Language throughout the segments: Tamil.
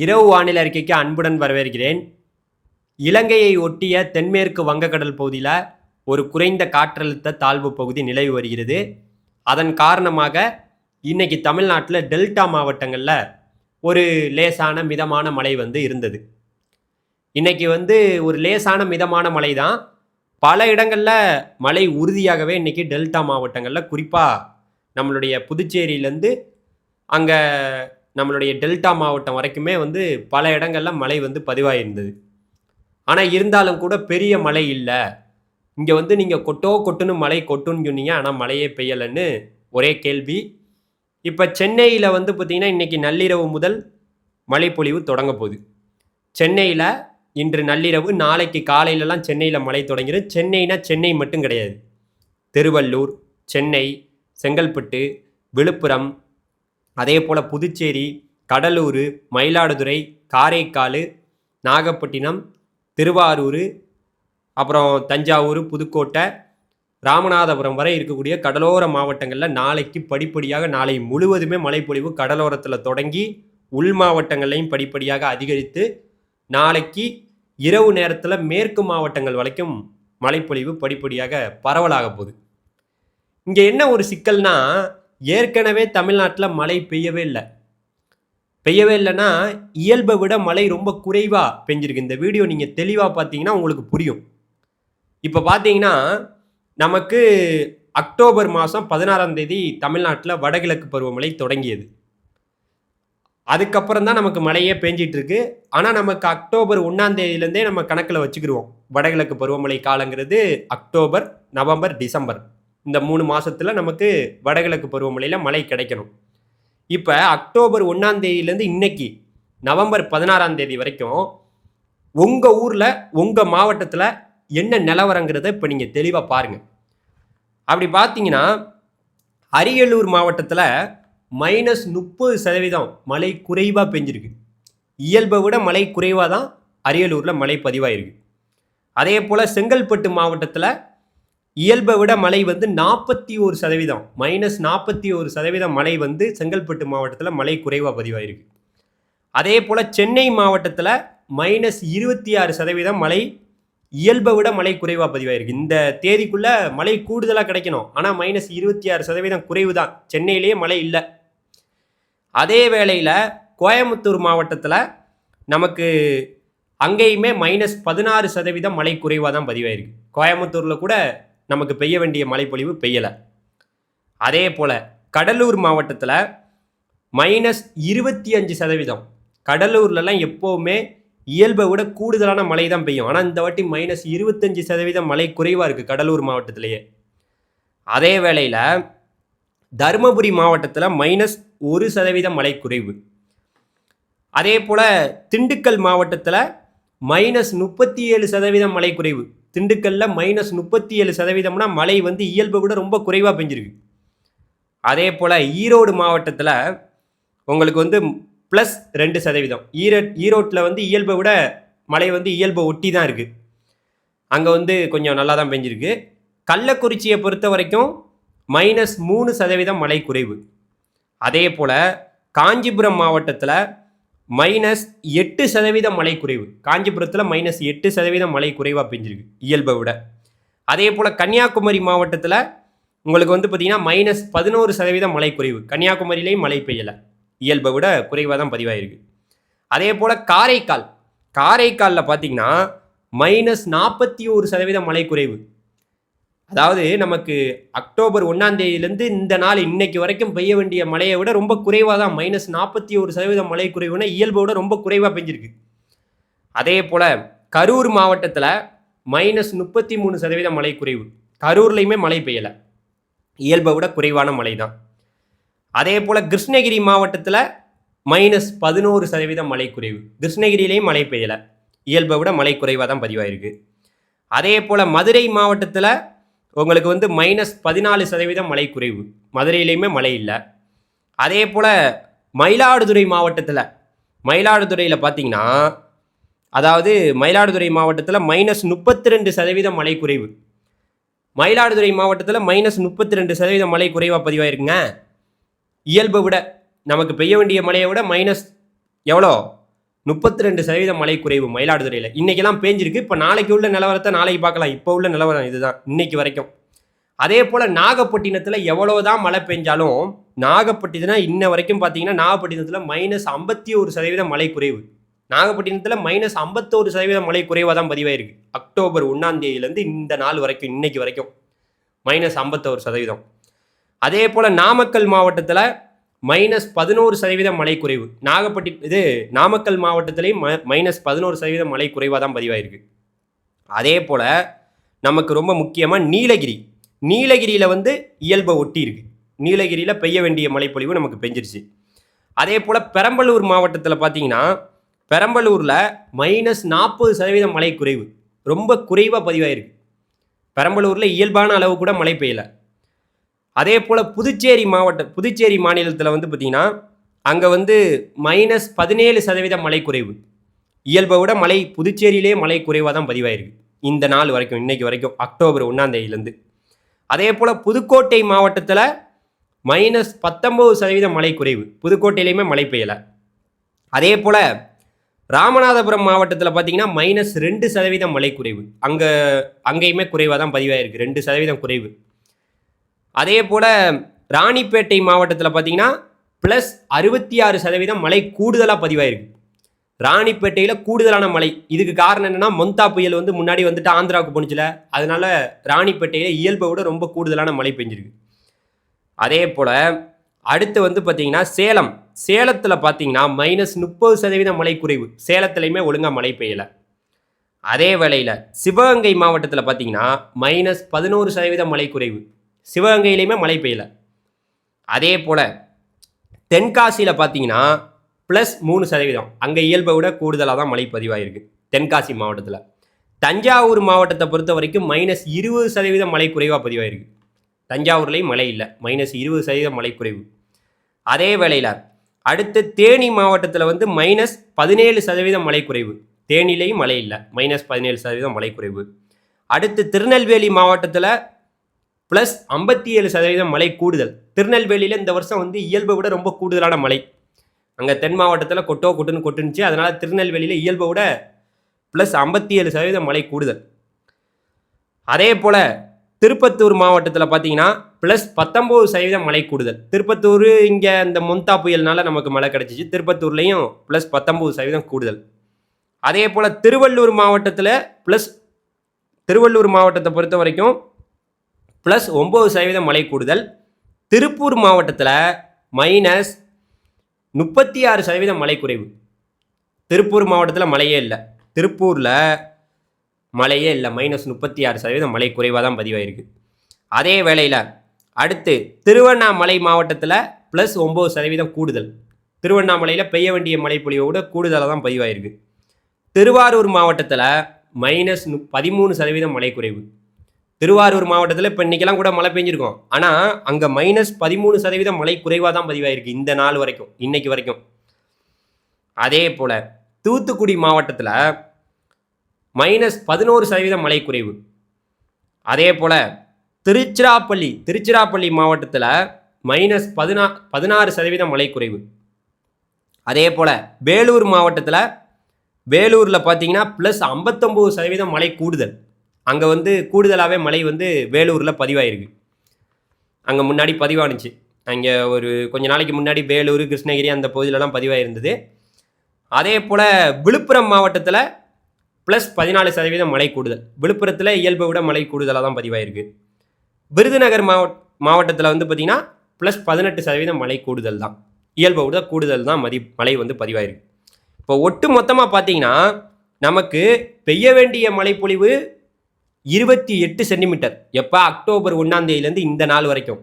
இரவு வானிலை அறிக்கைக்கு அன்புடன் வரவேற்கிறேன். இலங்கையை ஒட்டிய தென்மேற்கு வங்கக்கடல் பகுதியில் ஒரு குறைந்த காற்றழுத்த தாழ்வு பகுதி நிலவி வருகிறது. அதன் காரணமாக இன்னைக்கு தமிழ்நாட்டில் டெல்டா மாவட்டங்களில் ஒரு லேசான மிதமான மழை வந்து இருந்தது. இன்றைக்கி வந்து ஒரு லேசான மிதமான மழை தான் பல இடங்களில் மழை உறுதியாகவே இன்றைக்கி டெல்டா மாவட்டங்களில் குறிப்பாக நம்மளுடைய புதுச்சேரியிலேருந்து அங்கே நம்மளுடைய டெல்டா மாவட்டம் வரைக்குமே வந்து பல இடங்கள்ல மழை வந்து பதிவாயிருந்தது. ஆனால் இருந்தாலும் கூட பெரிய மழை இல்லை. இங்கே வந்து நீங்கள் கொட்டோ கொட்டுன்னு மழை கொட்டுன்னு சொன்னீங்க ஆனால் மழையே பெய்யலைன்னு ஒரே கேள்வி. இப்போ சென்னையில் வந்து பார்த்திங்கன்னா இன்றைக்கி நள்ளிரவு முதல் மழைப்பொழிவு தொடங்க போகுது. சென்னையில் இன்று நள்ளிரவு நாளைக்கு காலையிலலாம் சென்னையில் மழை தொடங்கிடும் சென்னைனா சென்னை மட்டும் கிடையாது. திருவள்ளூர் சென்னை செங்கல்பட்டு விழுப்புரம் அதே போல் புதுச்சேரி கடலூர் மயிலாடுதுறை காரைக்கால் நாகப்பட்டினம் திருவாரூர் அப்புறம் தஞ்சாவூர் புதுக்கோட்டை ராமநாதபுரம் வரை இருக்கக்கூடிய கடலோர மாவட்டங்களில் நாளைக்கு படிப்படியாக நாளை முழுவதுமே மழைப்பொழிவு கடலோரத்தில் தொடங்கி உள் மாவட்டங்கள்லையும் படிப்படியாக அதிகரித்து நாளைக்கு இரவு நேரத்தில் மேற்கு மாவட்டங்கள் வரைக்கும் மழைப்பொழிவு படிப்படியாக பரவலாக போகுது. இங்கே என்ன ஒரு சிக்கல்னா ஏற்கனவே தமிழ்நாட்டில் மழை பெய்யவே இல்லை. பெய்யவே இல்லைன்னா இயல்பை விட மழை ரொம்ப குறைவாக பெஞ்சிருக்கு. இந்த வீடியோ நீங்கள் தெளிவாக பார்த்தீங்கன்னா உங்களுக்கு புரியும். இப்போ பார்த்தீங்கன்னா நமக்கு அக்டோபர் மாதம் பதினாறாம் தேதி தமிழ்நாட்டில் வடகிழக்கு பருவமழை தொடங்கியது. அதுக்கப்புறம் தான் நமக்கு மழையே பேஞ்சிட்டு இருக்கு ஆனால் நமக்கு அக்டோபர் ஒன்றாம் தேதியிலேருந்தே நம்ம கணக்கில் வச்சுக்கிடுவோம் வடகிழக்கு பருவமழை காலங்கிறது அக்டோபர் நவம்பர் டிசம்பர். இந்த மூணு மாதத்தில் நமக்கு வடகிழக்கு பருவமழையில் மழை கிடைக்கணும். இப்போ அக்டோபர் ஒன்றாம் தேதியிலேருந்து இன்னைக்கு நவம்பர் பதினாறாம் தேதி வரைக்கும் உங்கள் ஊரில் உங்கள் மாவட்டத்தில் என்ன நிலவரங்கிறத இப்போ நீங்கள் தெளிவாக பாருங்கள் அப்படி பார்த்தீங்கன்னா அரியலூர் மாவட்டத்தில் மைனஸ் முப்பது சதவீதம் மழை குறைவாக பெஞ்சிருக்கு. இயல்பை விட மழை குறைவாக தான் அரியலூரில் மழை பதிவாயிருக்கு. அதே போல் செங்கல்பட்டு மாவட்டத்தில் இயல்பை விட மழை வந்து நாற்பத்தி ஒரு சதவீதம் மைனஸ் நாற்பத்தி ஒரு சதவீதம் மழை வந்து செங்கல்பட்டு மாவட்டத்தில் மழை குறைவாக பதிவாயிருக்கு. அதே போல் சென்னை மாவட்டத்தில் மைனஸ் இருபத்தி ஆறு சதவீதம் மழை இயல்பை விட மழை குறைவாக பதிவாயிருக்கு. இந்த தேதிக்குள்ளே மழை கூடுதலாக கிடைக்கணும். ஆனால் மைனஸ் இருபத்தி ஆறு சதவீதம் குறைவு தான் சென்னையிலேயே மழை இல்லை. அதே வேளையில் கோயம்புத்தூர் மாவட்டத்தில் நமக்கு அங்கேயுமே மைனஸ் பதினாறு சதவீதம் மழை குறைவாக தான் பதிவாயிருக்கு. கோயம்புத்தூரில் கூட நமக்கு பெய்ய வேண்டிய மழைப்பொழிவு பெய்யலை. அதே போல் கடலூர் மாவட்டத்தில் மைனஸ் இருபத்தி அஞ்சு சதவீதம். கடலூர்லலாம் எப்போவுமே இயல்பை விட கூடுதலான மழை தான் பெய்யும். ஆனால் இந்த வாட்டி மைனஸ் இருபத்தஞ்சி சதவீதம் மழை குறைவாக இருக்குது கடலூர் மாவட்டத்திலேயே. அதே வேளையில் தருமபுரி மாவட்டத்தில் மைனஸ் ஒரு சதவீதம் மழை குறைவு. அதே போல் திண்டுக்கல் மாவட்டத்தில் மைனஸ் முப்பத்தி ஏழு சதவீதம் மழை குறைவு. திண்டுக்கல்லில் மைனஸ் முப்பத்தி ஏழு சதவீதம்னா மழை வந்து இயல்பை விட ரொம்ப குறைவாக பெஞ்சிருக்கு. அதே போல் ஈரோடு மாவட்டத்தில் உங்களுக்கு வந்து ப்ளஸ் ரெண்டு சதவீதம். ஈரோ ஈரோட்டில் வந்து இயல்பை விட மழை வந்து இயல்பை ஒட்டி தான் இருக்குது அங்கே வந்து கொஞ்சம் நல்லா தான் பெஞ்சிருக்கு. கள்ளக்குறிச்சியை பொறுத்த வரைக்கும் மைனஸ் மூணு சதவீதம் மழை குறைவு. அதே போல் காஞ்சிபுரம் மாவட்டத்தில் மைனஸ் எட்டு சதவீதம் மழை குறைவு. காஞ்சிபுரத்தில் மைனஸ் எட்டு சதவீதம் மழை குறைவாக பெஞ்சிருக்கு இயல்பை விட. அதே போல் கன்னியாகுமரி மாவட்டத்தில் உங்களுக்கு வந்து பார்த்திங்கன்னா மைனஸ் பதினோரு சதவீதம் மழை குறைவு. கன்னியாகுமரியிலையும் மழை பெய்யலை. இயல்பை விட குறைவாக தான் பதிவாயிருக்கு. அதே போல் காரைக்கால். காரைக்காலில் பார்த்தீங்கன்னா மைனஸ் நாற்பத்தி ஒரு சதவீதம் மழை குறைவு. அதாவது நமக்கு அக்டோபர் ஒன்றாம் தேதியிலேருந்து இந்த நாள் இன்னைக்கு வரைக்கும் பெய்ய வேண்டிய மழையை விட ரொம்ப குறைவாக தான் மைனஸ் நாற்பத்தி ஒரு சதவீதம் மழை குறைவுனா இயல்பை விட ரொம்ப குறைவாக பெஞ்சிருக்கு. அதே போல் கரூர் மாவட்டத்தில் மைனஸ் முப்பத்தி மூணு சதவீதம் மழை குறைவு. கரூர்லேயுமே மழை பெய்யலை. இயல்பை விட குறைவான மழை தான் அதே போல் கிருஷ்ணகிரி மாவட்டத்தில் மைனஸ் பதினோரு சதவீதம் மழை குறைவு. கிருஷ்ணகிரியிலையும் மழை பெய்யலை. இயல்பை விட மழை குறைவாக தான் பதிவாயிருக்கு. அதே போல் மதுரை மாவட்டத்தில் உங்களுக்கு வந்து மைனஸ் பதினாலு சதவீதம் மழை குறைவு. மதுரையிலையுமே மழை இல்லை. அதே போல் மயிலாடுதுறை மாவட்டத்தில் மயிலாடுதுறையில் பார்த்தீங்கன்னா அதாவது மயிலாடுதுறை மாவட்டத்தில் மைனஸ் முப்பத்தி ரெண்டு சதவீதம் மழை குறைவு. மயிலாடுதுறை மாவட்டத்தில் மைனஸ் முப்பத்தி ரெண்டு சதவீதம் மழை குறைவாக பதிவாயிருக்குங்க. இயல்பை விட நமக்கு பெய்ய வேண்டிய மழையை விட மைனஸ் எவ்வளோ? முப்பத்தி ரெண்டு சதவீதம் மழை குறைவு மயிலாடுதுறையில். இன்றைக்கெல்லாம் பேஞ்சிருக்கு. இப்போ நாளைக்கு உள்ள நிலவரத்தை நாளைக்கு பார்க்கலாம். இப்போ உள்ள நிலவரம் இதுதான். இன்னைக்கு வரைக்கும். அதே போல் நாகப்பட்டினத்தில் எவ்வளோதான் மழை பெஞ்சாலும் நாகப்பட்டினம் இன்ன வரைக்கும் பார்த்தீங்கன்னா நாகப்பட்டினத்தில் மைனஸ் ஐம்பத்தி ஒரு சதவீதம் மழை குறைவு. நாகப்பட்டினத்தில் மைனஸ் ஐம்பத்தோரு சதவீதம் மழை குறைவாக தான் பதிவாயிருக்கு. அக்டோபர் ஒன்றாம் தேதியிலேருந்து இந்த நாள் வரைக்கும் இன்னைக்கு வரைக்கும். மைனஸ் ஐம்பத்தோரு சதவீதம். அதே போல் நாமக்கல் மாவட்டத்தில் மைனஸ் பதினோரு சதவீதம் மழை குறைவு. நாகப்பட்டி இது நாமக்கல் மாவட்டத்திலையும் ம மைனஸ் பதினோரு சதவீதம் மழை குறைவாக தான் பதிவாயிருக்கு. அதே போல் நமக்கு ரொம்ப முக்கியமாக நீலகிரி. நீலகிரியில் வந்து இயல்பை ஒட்டி இருக்குது நீலகிரியில் பெய்ய வேண்டிய மழைப்பொழிவு நமக்கு பெஞ்சிருச்சு. அதே போல் பெரம்பலூர் மாவட்டத்தில் பார்த்தீங்கன்னா பெரம்பலூரில் மைனஸ் நாற்பது சதவீதம் மழை குறைவு. ரொம்ப குறைவாக பதிவாயிருக்கு. பெரம்பலூரில் இயல்பான அளவு கூட மழை பெய்யலை. அதே போல் புதுச்சேரி மாவட்ட புதுச்சேரி மாநிலத்தில் வந்து பார்த்திங்கன்னா அங்கே வந்து மைனஸ் பதினேழு சதவீதம் மழை குறைவு. இயல்பை விட மழை புதுச்சேரியிலே மழை குறைவாக தான் பதிவாயிருக்கு. இந்த நாள் வரைக்கும் இன்றைக்கு வரைக்கும் அக்டோபர் ஒன்றாந்தேதியிலேருந்து அதே போல் புதுக்கோட்டை மாவட்டத்தில் மைனஸ் பத்தொம்பது சதவீதம் மழை குறைவு. புதுக்கோட்டையிலையுமே மழை பெய்யலை. அதே போல் ராமநாதபுரம் மாவட்டத்தில் பார்த்தீங்கன்னா மைனஸ் ரெண்டு சதவீதம் மழை குறைவு. அங்கே அங்கேயுமே குறைவாக தான் பதிவாயிருக்கு. ரெண்டு சதவீதம் குறைவு. அதே போல் ராணிப்பேட்டை மாவட்டத்தில் பார்த்தீங்கன்னா ப்ளஸ் அறுபத்தி ஆறு சதவீதம் மழை கூடுதலாக பதிவாயிருக்கு. ராணிப்பேட்டையில் கூடுதலான மழை. இதுக்கு காரணம் என்னன்னா மொந்தா புயல் வந்து முன்னாடி வந்துட்டு ஆந்திராவுக்கு போணுச்சுல அதனால் ராணிப்பேட்டையில் இயல்பை விட ரொம்ப கூடுதலான மழை பெஞ்சிருக்கு. அதே போல் அடுத்து வந்து பார்த்தீங்கன்னா சேலம். சேலத்தில் பார்த்தீங்கன்னா மைனஸ் முப்பது சதவீதம் மழை குறைவு. சேலத்துலையுமே ஒழுங்காக மழை பெய்யலை. அதே வேளையில் சிவகங்கை மாவட்டத்தில் பார்த்தீங்கன்னா மைனஸ் பதினோரு சதவீதம் மழை குறைவு. சிவகங்கையிலையுமே மழை பெய்யலை. அதே போல் தென்காசியில் பார்த்தீங்கன்னா ப்ளஸ் மூணு சதவீதம். அங்கே இயல்பை விட கூடுதலாக தான் மழை பதிவாயிருக்கு தென்காசி மாவட்டத்தில். தஞ்சாவூர் மாவட்டத்தை பொறுத்த வரைக்கும் மைனஸ் இருபது சதவீதம் மழை குறைவாக பதிவாயிருக்கு. தஞ்சாவூர்லேயும் மழை இல்லை மைனஸ் இருபது சதவீதம் மழை குறைவு. அதே வேளையில் அடுத்து தேனி மாவட்டத்தில் வந்து மைனஸ் பதினேழு சதவீதம் மழை குறைவு. தேனிலையும் மழை இல்லை மைனஸ் பதினேழு சதவீதம் மழை குறைவு. அடுத்து திருநெல்வேலி மாவட்டத்தில் ப்ளஸ் ஐம்பத்தி ஏழு சதவீதம் மழை கூடுதல். திருநெல்வேலியில் இந்த வருஷம் வந்து இயல்பை விட ரொம்ப கூடுதலான மழை. அங்கே தென் மாவட்டத்தில் கொட்டோ கொட்டுன்னு கொட்டுனுச்சு. அதனால் திருநெல்வேலியில் இயல்பை விட ப்ளஸ் ஐம்பத்தி ஏழு சதவீதம் மழை கூடுதல். அதே போல் திருப்பத்தூர் மாவட்டத்தில் பார்த்தீங்கன்னா ப்ளஸ் பத்தொம்போது சதவீதம் மழை கூடுதல். திருப்பத்தூர் இங்கே இந்த மொந்தா புயல்னால நமக்கு மழை கிடச்சிச்சு. திருப்பத்தூர்லேயும் ப்ளஸ் பத்தொம்போது சதவீதம் கூடுதல். அதே போல் திருவள்ளூர் மாவட்டத்தில் ப்ளஸ் திருவள்ளூர் மாவட்டத்தை பொறுத்த வரைக்கும் ப்ளஸ் ஒம்பது சதவீதம் மழை கூடுதல். திருப்பூர் மாவட்டத்தில் மைனஸ் முப்பத்தி ஆறு சதவீதம் மழை குறைவு. திருப்பூர் மாவட்டத்தில் மழையே இல்லை. திருப்பூரில் மழையே இல்லை. மைனஸ் முப்பத்தி ஆறு சதவீதம் மழை குறைவாக தான் பதிவாயிருக்கு. அதே வேளையில் அடுத்து திருவண்ணாமலை மாவட்டத்தில் ப்ளஸ் ஒம்பது சதவீதம் கூடுதல். திருவண்ணாமலையில் பெய்ய வேண்டிய மழை பொழிவை விட கூடுதலாக தான் பதிவாயிருக்கு. திருவாரூர் மாவட்டத்தில் மைனஸ் பதிமூணு சதவீதம் மழை குறைவு. திருவாரூர் மாவட்டத்தில் இப்போ இன்றைக்கெல்லாம் கூட மழை பெஞ்சிருக்கும். ஆனால் அங்கே மைனஸ் பதிமூணு சதவீதம் மழை குறைவாக தான் பதிவாயிருக்கு இந்த நாள் வரைக்கும் இன்னைக்கு வரைக்கும். அதே போல் தூத்துக்குடி மாவட்டத்தில் மைனஸ் பதினோரு சதவீதம் மழை குறைவு. அதே போல் திருச்சிராப்பள்ளி திருச்சிராப்பள்ளி மாவட்டத்தில் மைனஸ் பதினா பதினாறு சதவீதம் மழை குறைவு. அதே போல் வேலூர் மாவட்டத்தில் வேலூரில் பார்த்தீங்கன்னா ப்ளஸ் ஐம்பத்தொம்போது சதவீதம் மழை கூடுதல். அங்கே வந்து கூடுதலாகவே மழை வந்து வேலூரில் பதிவாயிருக்கு. அங்கே முன்னாடி பதிவானுச்சு. அங்கே ஒரு கொஞ்ச நாளைக்கு முன்னாடி வேலூர் கிருஷ்ணகிரி அந்த பகுதியிலலாம் பதிவாயிருந்தது. அதே போல் விழுப்புரம் மாவட்டத்தில் ப்ளஸ் பதினாலு சதவீதம் மழை கூடுதல். விழுப்புரத்தில் இயல்பை விட மழை கூடுதலாக தான் பதிவாயிருக்கு. விருதுநகர் மாவட் மாவட்டத்தில் வந்து பார்த்திங்கன்னா ப்ளஸ் பதினெட்டு சதவீதம் மழை கூடுதல் தான். இயல்பை விட கூடுதல் தான் மதி மழை வந்து பதிவாயிருக்கு. இப்போ ஒட்டு மொத்தமாக பார்த்தீங்கன்னா நமக்கு பெய்ய வேண்டிய மழைப்பொழிவு இருபத்தி எட்டு சென்டிமீட்டர். எப்போ அக்டோபர் ஒன்றாம் தேதியிலேருந்து இந்த நாள் வரைக்கும்.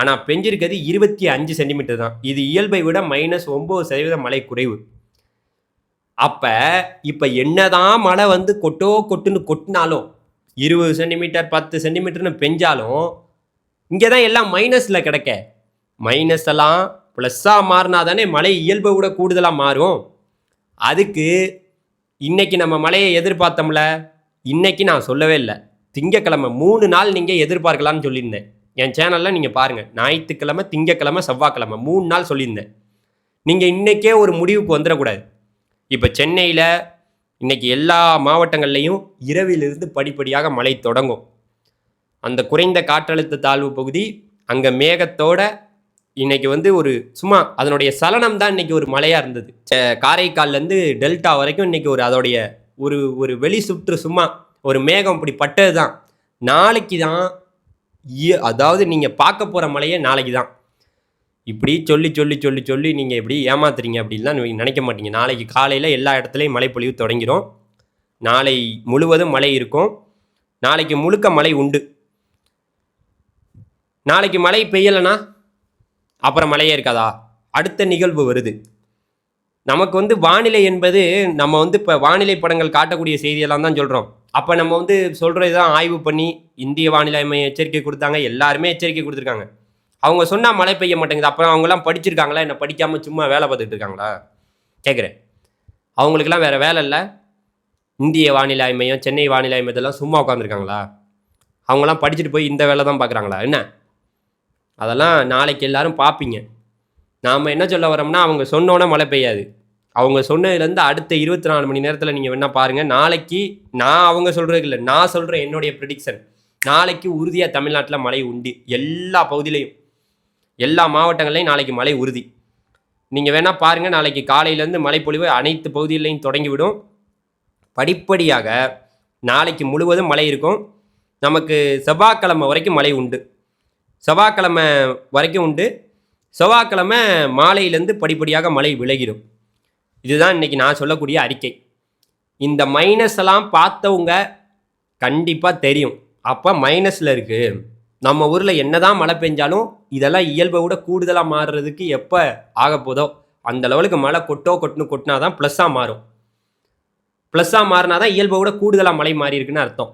ஆனால் பெஞ்சிருக்கிறது இருபத்தி அஞ்சு சென்டிமீட்டர் தான். இது இயல்பை விட மைனஸ் ஒம்பது சதவீதம் மழை குறைவு. அப்போ இப்போ என்னதான் மழை வந்து கொட்டோ கொட்டுன்னு கொட்டினாலும் இருபது சென்டிமீட்டர் பத்து சென்டிமீட்டர்னு பெஞ்சாலும் இங்கே தான் எல்லாம் மைனஸில் கிடைக்க. மைனஸ் எல்லாம் ப்ளஸ்ஸாக மாறினா தானே மழை இயல்பை விட கூடுதலாக மாறும். அதுக்கு இன்னைக்கு நம்ம மழையை எதிர்பார்த்தோம்ல? இன்னைக்கு நான் சொல்லவே இல்லை. திங்கக்கிழமை மூணு நாள் நீங்கள் எதிர்பார்க்கலாம்னு சொல்லியிருந்தேன். என் சேனலில் நீங்கள் பாருங்கள் ஞாயிற்றுக்கிழமை திங்கக்கிழமை செவ்வாய்க்கிழமை மூணு நாள் சொல்லியிருந்தேன். நீங்கள் இன்றைக்கே ஒரு முடிவுக்கு வந்துடக்கூடாது. இப்போ சென்னையில் இன்றைக்கி எல்லா மாவட்டங்கள்லையும் இரவிலிருந்து படிப்படியாக மழை தொடங்கும். அந்த குறைந்த காற்றழுத்த தாழ்வு பகுதி அங்கே மேகத்தோட இன்னைக்கு வந்து ஒரு சும்மா அதனுடைய சலனம் தான் இன்றைக்கி ஒரு மழையாக இருந்தது. ச- காரைக்கால்லேருந்து டெல்டா வரைக்கும் இன்றைக்கி ஒரு அதோடைய ஒரு ஒரு வெளி சுற்று சும்மா ஒரு மேகம் இப்படி பட்டது தான் நாளைக்கு தான் அதாவது நீங்கள் பார்க்க போகிற மழையே நாளைக்கு தான் இப்படி சொல்லி சொல்லி சொல்லி சொல்லி நீங்கள் எப்படி ஏமாத்துறீங்க அப்படின்லாம் நினைக்க மாட்டீங்க. நாளைக்கு காலையில் எல்லா இடத்துலையும் மழைப்பொழிவு தொடங்கிடும் நாளை முழுவதும் மழை இருக்கும். நாளைக்கு முழுக்க மழை உண்டு. நாளைக்கு மழை பெய்யலைன்னா அப்புறம் மழையே இருக்காதா? அடுத்த நிகழ்வு வருது. நமக்கு வந்து வானிலை என்பது நம்ம வந்து இப்போ வானிலை படங்கள் காட்டக்கூடிய செய்தியெல்லாம் தான் சொல்கிறோம் அப்போ நம்ம வந்து சொல்கிறது தான் ஆய்வு பண்ணி இந்திய வானிலை மையம் எச்சரிக்கை கொடுத்தாங்க. எல்லாருமே எச்சரிக்கை கொடுத்துருக்காங்க. அவங்க சொன்னால் மழை பெய்ய மாட்டேங்குது. அப்புறம் அவங்கெல்லாம் படிச்சிருக்காங்களா? என்ன படிக்காமல் சும்மா வேலை பார்த்துட்டு இருக்காங்களா? கேட்குறேன் அவங்களுக்கெல்லாம் வேறு வேலை இல்லை. இந்திய வானிலை மையம் சென்னை வானிலை மையத்தெல்லாம் சும்மா உட்காந்துருக்காங்களா அவங்களாம் படிச்சுட்டு போய் இந்த வேலை தான் பார்க்குறாங்களா? என்ன? அதெல்லாம் நாளைக்கு எல்லாரும் பார்ப்பீங்க. நாம் என்ன சொல்ல வரோம்னா அவங்க சொன்னோன்னே மழை பெய்யாது. அவங்க சொன்னதுலேருந்து அடுத்த இருபத்தி நாலு மணி நேரத்தில் நீங்கள் வேணால் பாருங்கள் நாளைக்கு நான் அவங்க சொல்கிறது இல்லை நான் சொல்கிறேன் என்னுடைய ப்ரிடிக்ஷன் நாளைக்கு உறுதியாக தமிழ்நாட்டில் மழை உண்டு எல்லா பகுதியிலையும். எல்லா மாவட்டங்கள்லையும் நாளைக்கு மழை உறுதி. நீங்கள் வேணால் பாருங்கள் நாளைக்கு காலையிலேருந்து மழைப்பொழிவு அனைத்து பகுதிகளையும் தொடங்கிவிடும். படிப்படியாக நாளைக்கு முழுவதும் மழை இருக்கும். நமக்கு செவ்வாய்க்கிழமை வரைக்கும் மழை உண்டு. செவ்வாய்க்கிழமை வரைக்கும் உண்டு. செவ்வாய்க்கிழமை மாலையிலேருந்து படிப்படியாக மழை விலகிடும். இதுதான் இன்னைக்கு நான் சொல்லக்கூடிய அறிக்கை. இந்த மைனஸ் எல்லாம் பார்த்தவங்க கண்டிப்பாக தெரியும். அப்போ மைனஸில் இருக்குது நம்ம ஊரில் என்னதான் மழை பெஞ்சாலும் இதெல்லாம் இயல்பை விட கூடுதலாக மாறுறதுக்கு எப்போ ஆக போதோ அந்த லெவலுக்கு மழை கொட்டோ கொட்டுன்னு கொட்டினா தான் ப்ளஸ்ஸாக மாறும். ப்ளஸ்ஸாக மாறினா தான் இயல்பை விட கூடுதலாக மழை மாறி இருக்குன்னு அர்த்தம்.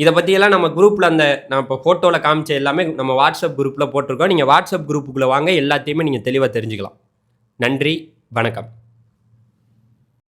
இதை பற்றியெல்லாம் நம்ம குரூப்பில் அந்த நான் இப்போ ஃபோட்டோவில் காமிச்ச எல்லாமே நம்ம வாட்ஸ்அப் குரூப்பில் போட்டிருக்கோம். நீங்கள் வாட்ஸ்அப் குரூப்புக்குள்ளே வாங்க எல்லாத்தையுமே நீங்கள் தெளிவாக தெரிஞ்சுக்கலாம். நன்றி வணக்கம்.